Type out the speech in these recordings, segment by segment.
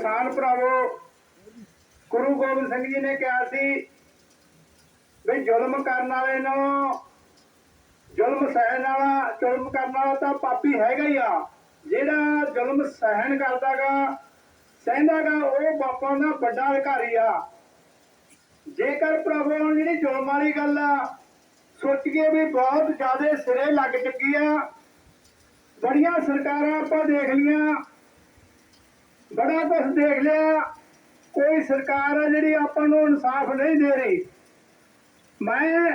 ਕਿਸਾਨ ਭਰਾਵੋ, ਗੁਰੂ ਗੋਬਿੰਦ ਸਿੰਘ ਜੀ ਨੇ ਕਿਹਾ ਸੀ ਵੀ ਜ਼ੁਲਮ ਕਰਨ ਵਾਲੇ ਨੂੰ, ਜ਼ੁਲਮ ਸਹਿਣ ਵਾਲਾ, ਜ਼ੁਲਮ ਕਰਨ ਵਾਲਾ ਤਾਂ ਪਾਪੀ ਹੈਗਾ ਹੀ ਆ। ਜਿਹੜਾ ਜ਼ੁਲਮ ਸਹਿਣ ਕਰਦਾਗਾ, ਸਹਿੰਦਾਗਾ, ਉਹ ਬਾਪਾਂ ਦਾ ਵੱਡਾ ਅਧਿਕਾਰੀ ਆ। ਜੇਕਰ ਪ੍ਰਭੂ ਹੁਣ ਜਿਹੜੀ ਜ਼ੁਲਮ ਵਾਲੀ ਗੱਲ ਆ, ਸੋਚ ਕੇ ਵੀ ਬਹੁਤ ਜ਼ਿਆਦਾ ਸਿਰੇ ਲੱਗ ਚੁੱਕੀ ਆ। ਬੜੀਆਂ ਸਰਕਾਰਾਂ ਆਪਾਂ ਦੇਖ ਲੀਆਂ ਬੜਾ ਕੁਝ ਦੇਖ ਲਿਆ, ਕੋਈ ਸਰਕਾਰ ਆ ਜਿਹੜੀ ਆਪਾਂ ਨੂੰ ਇਨਸਾਫ ਨਹੀਂ ਦੇ ਰਹੀ। ਮੈਂ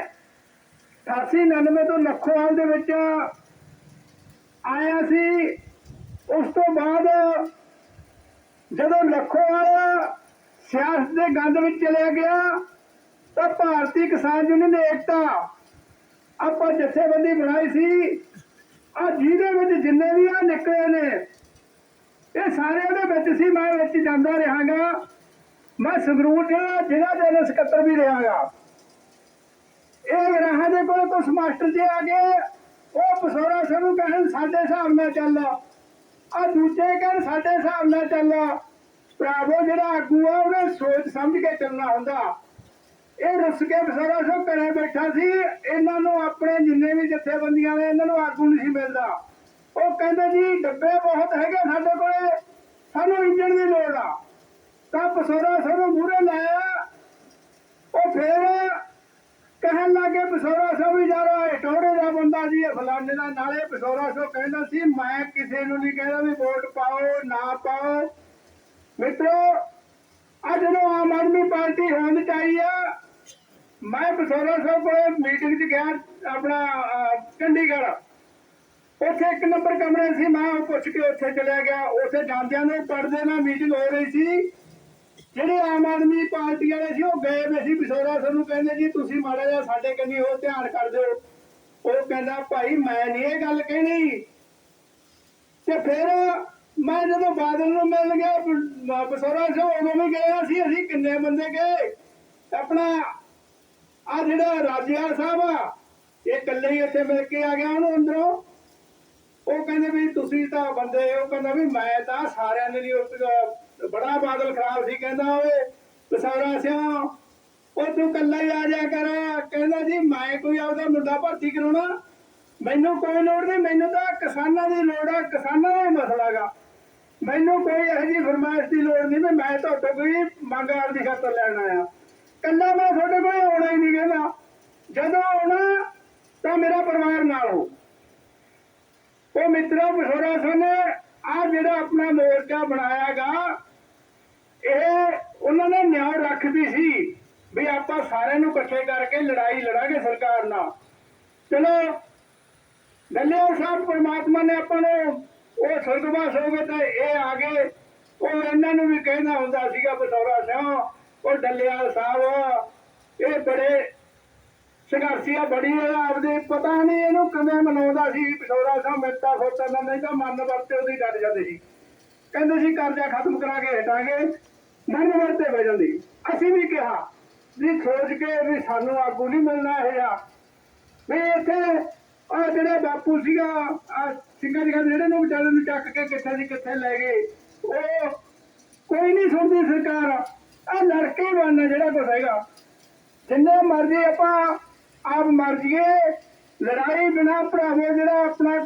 88 99 ਤੋਂ ਲੱਖੋਵਾਲ ਦੇ ਵਿੱਚ ਆਇਆ ਸੀ। ਉਸ ਤੋਂ ਬਾਅਦ ਜਦੋਂ ਲੱਖੋਵਾਲ ਸਿਆਸਤ ਦੇ ਗੰਦ ਵਿੱਚ ਚਲਿਆ ਗਿਆ, ਤਾਂ ਭਾਰਤੀ ਕਿਸਾਨ ਯੂਨੀਅਨ ਏਕਤਾ, ਆਪਾਂ ਜਥੇਬੰਦੀ ਬਣਾਈ ਸੀ। ਆ ਜਿਹਦੇ ਵਿੱਚ ਜਿੰਨੇ ਵੀ ਆ ਨਿਕਲੇ ਨੇ ਇਹ ਸਾਰੇ ਉਹਦੇ ਵਿੱਚ ਸੀ, ਮੈਂ ਵਿੱਚ ਜਾਂਦਾ ਰਹਾਗਾ। ਮੈਂ ਸੰਗਰੂਰ ਜਿਹੜਾ ਜ਼ਿਲ੍ਹਾ ਦੇ ਸਕੱਤਰ ਵੀ ਰਹਾਗਾ। ਇਹ ਰਾਹਾਂ ਦੇ ਕੋਲ ਕੁਛ ਮਾਸਟਰ ਜੀ ਆ ਗਏ, ਉਹ ਪਸੋਰਾ ਸਿੰਘ ਕਹਿਣ, ਸਾਡੇ ਹਿਸਾਬ ਨਾਲ ਚੱਲ। ਆ ਦੂਜੇ ਕਹਿਣ, ਸਾਡੇ ਹਿਸਾਬ ਨਾਲ ਚੱਲ। ਭਰਾਵੋ, ਜਿਹੜਾ ਆਗੂ ਆ, ਉਹਨੇ ਸੋਚ ਸਮਝ ਕੇ ਚੱਲਣਾ ਹੁੰਦਾ। ਇਹ ਰੁੱਸ ਕੇ ਪਸੋਰਾ ਸਿੰਘ ਘਰੇ ਬੈਠਾ ਸੀ, ਇਹਨਾਂ ਨੂੰ ਆਪਣੇ ਜਿੰਨੇ ਵੀ ਜਥੇਬੰਦੀਆਂ ਨੇ, ਇਹਨਾਂ ਨੂੰ ਆਗੂ ਨਹੀਂ ਸੀ ਮਿਲਦਾ। ਉਹ ਕਹਿੰਦੇ ਜੀ, ਡੱਬੇ ਬਹੁਤ ਹੈਗੇ ਸਾਡੇ ਕੋਲੇ, ਸਾਨੂੰ ਇੰਜਣ ਦੀ ਲੋੜ ਆ ਤਾਂ ਪਸੋਰਾ ਸਿੰਘ ਨੂੰ ਮੂਹਰੇ ਲਾਇਆ। ਉਹ ਫੇਰ ਕਹਿਣ ਲੱਗੇ ਪਸੋਰਾ ਸਾਹਿਬ ਵੀ ਯਾਰ ਇਹ ਟੋੜੇ ਦਾ ਬੰਦਾ ਜੀ ਇਹ ਫਲਾਣੇ ਦਾ। ਨਾਲੇ ਪਸੋਰਾ ਸਾਹਿਬ ਕਹਿੰਦਾ ਸੀ, ਮੈਂ ਕਿਸੇ ਨੂੰ ਨਹੀਂ ਕਹਿੰਦਾ ਵੀ ਵੋਟ ਪਾਓ, ਨਾ ਪਾਓ। ਮਿੱਤਰੋ, ਅੱਜ ਨੂੰ ਆਮ ਆਦਮੀ ਪਾਰਟੀ ਹੋਣੀ ਚਾਹੀਏ ਆ, ਮੈਂ ਪਸੋਰਾ ਸਾਹਿਬ ਕੋਲ ਮੀਟਿੰਗ 'ਚ ਗਿਆ, ਆਪਣਾ ਚੰਡੀਗੜ੍ਹ। ਉੱਥੇ ਇੱਕ ਨੰਬਰ ਕਮਰੇ ਸੀ, ਮੈਂ ਉਹ ਪੁੱਛ ਕੇ ਉੱਥੇ ਚਲਿਆ ਗਿਆ। ਉੱਥੇ ਜਾਂਦਿਆਂ ਨੂੰ ਪੜਦੇ ਨਾਲ ਮੀਟਿੰਗ ਹੋ ਰਹੀ ਸੀ। ਜਿਹੜੇ ਆਮ ਆਦਮੀ ਪਾਰਟੀ ਵਾਲੇ ਸੀ, ਉਹ ਗਏ ਵੇ ਸੀ। ਬਿਸੋਰਾ ਸਾਨੂੰ ਕਹਿੰਦੇ ਜੀ, ਤੁਸੀਂ ਮਾੜਾ ਜਿਹਾ ਸਾਡੇ ਕੰਨੀ ਹੋ ਧਿਆਨ ਕਰ ਦਿਓ। ਉਹ ਕਹਿੰਦਾ, ਭਾਈ, ਮੈਂ ਨਹੀਂ ਇਹ ਗੱਲ ਕਹਿਣੀ। ਤੇ ਫਿਰ ਮੈਂ ਜਦੋਂ ਬਾਦਲ ਨੂੰ ਮਿਲ ਗਿਆ ਬ- ਬਿਸੋਰਾ ਸਿੰਘ ਉਦੋਂ ਵੀ ਗਏ ਸੀ, ਅਸੀਂ ਕਿੰਨੇ ਬੰਦੇ ਗਏ। ਆਪਣਾ ਆ ਜਿਹੜਾ ਰਾਜਿਆ ਸਾਹਿਬ ਆ, ਇਹ ਇਕੱਲੇ ਹੀ ਇੱਥੇ ਮਿਲ ਕੇ ਆ ਗਿਆ ਉਹਨੂੰ ਅੰਦਰੋਂ। ਉਹ ਕਹਿੰਦੇ ਵੀ ਤੁਸੀਂ ਤਾਂ ਬੰਦੇ, ਉਹ ਕਹਿੰਦਾ ਵੀ ਮੈਂ ਤਾਂ ਸਾਰਿਆਂ ਦੇ ਲਈ ਉਹ ਬੜਾ ਬਾਦਲ ਖਰਾਬ ਸੀ, ਕਹਿੰਦਾ ਓਏ ਪਸਾਰਾ ਸਿਆ, ਉਹ ਤੂੰ ਕੱਲਾ ਹੀ ਆ ਜਾ ਕਰ। ਕਹਿੰਦਾ ਜੀ, ਮੈਂ ਕੋਈ ਆਪਦਾ ਮੁੰਡਾ ਭਰਤੀ ਕਰਾਉਣਾ। ਮੈਨੂੰ ਕੋਈ ਲੋੜ ਨਹੀਂ, ਮੈਨੂੰ ਤਾਂ ਕਿਸਾਨਾਂ ਦੀ ਲੋੜ ਆ, ਕਿਸਾਨਾਂ ਦਾ ਹੀ ਮਸਲਾ ਗਾ ਮੈਨੂੰ ਕੋਈ ਇਹੋ ਜਿਹੀ ਫਰਮਾਇਸ਼ ਦੀ ਲੋੜ ਨਹੀਂ ਮੈਂ ਤੁਹਾਡੇ ਕੋਈ ਮੰਗ ਦੀ ਖਾਤਰ ਲੈਣ ਆਇਆ ਕੱਲਾ ਮੈਂ ਤੁਹਾਡੇ ਕੋਲ ਆਉਣਾ ਹੀ ਨਹੀਂ ਕਹਿੰਦਾ ਜਦੋਂ ਆਉਣਾ ਤਾਂ ਮੇਰਾ ਪਰਿਵਾਰ ਨਾਲ ਹੋ ਉਹ ਮਿੱਤਰੋ ਆ ਜਿਹੜਾ ਆਪਣਾ ਮੋਰਚਾ ਬਣਾਇਆਗਾ, ਇਹ ਉਹਨਾਂ ਨੇ ਨਿਆਂ ਰੱਖਦੀ ਸੀ ਵੀ ਆਪਾਂ ਸਾਰਿਆਂ ਨੂੰ ਇਕੱਠੇ ਕਰਕੇ ਲੜਾਈ ਲੜਾਂਗੇ ਸਰਕਾਰ ਨਾਲ। ਚਲੋ ਦੱਲਿਆ ਸਾਹਿਬ, ਪਰਮਾਤਮਾ ਨੇ ਆਪਾਂ ਨੂੰ ਉਹ ਸੁਰਗਵਾਸ ਹੋ ਗਏ ਤਾਂ ਇਹ ਆ ਗਏ। ਉਹ ਇਹਨਾਂ ਨੂੰ ਵੀ ਕਹਿੰਦਾ ਹੁੰਦਾ ਸੀਗਾ ਬਸੋਰਾ ਸਿੰਘ ਉਹ ਡੱਲਿਆਲ ਸਾਹਿਬ, ਇਹ ਬੜੇ ਸੰਘਰਸ਼ੀਆ ਬੜੀ ਹੈ ਆਪਦੇ, ਪਤਾ ਨਹੀਂ ਇਹਨੂੰ ਕਿਵੇਂ ਮਨਾਉਂਦਾ ਸੀ, ਪਿਛੋਰਾ ਸਾਹਿਬ ਮਿੱਟਾ ਸੋਚਣ ਦਾ ਨਹੀਂ ਤਾਂ ਮਨ ਵਰਤੇ ਉਹਦੀ ਡਰ ਜਾਂਦੇ ਸੀ। ਕਹਿੰਦੇ ਸੀ, ਕਰਜ਼ਾ ਖਤਮ ਕਰਾ ਕੇ ਹਟਾਂਗੇ, ਮਨ ਵਰਤੇ ਬਹਿ ਜਾਂਦੀ। ਅਸੀਂ ਵੀ ਕਿਹਾ, ਵੀ ਸੋਚ ਕੇ ਵੀ ਸਾਨੂੰ ਆਗੂ ਨਹੀਂ ਮਿਲਣਾ ਇਹ ਆ। ਵੀ ਇੱਥੇ ਆ ਜਿਹੜਾ ਬਾਪੂ ਸੀਗਾ, ਆ ਸਿੰਘਾਂ ਦੇ ਜਿਹੜੇ ਨੂੰ ਵਿਚਾਰੇ ਨੂੰ ਚੱਕ ਕੇ ਕਿੱਥੇ ਦੀ ਕਿੱਥੇ ਲੈ ਗਏ, ਉਹ ਕੋਈ ਨਹੀਂ ਸੁਣਦੀ ਸਰਕਾਰ। ਆ ਲੜਕੇ ਬਣਨਾ ਜਿਹੜਾ ਕੁਛ ਹੈਗਾ। ਜਿੰਨੇ ਮਰਜ਼ੀ ਆਪਾਂ ਆਪ ਮਰ ਜੀਏ। ਲੜਾਈ ਬਿਨਾ ਭਰਾਵੋ ਜਿਹੜਾ ਆਪਣਾ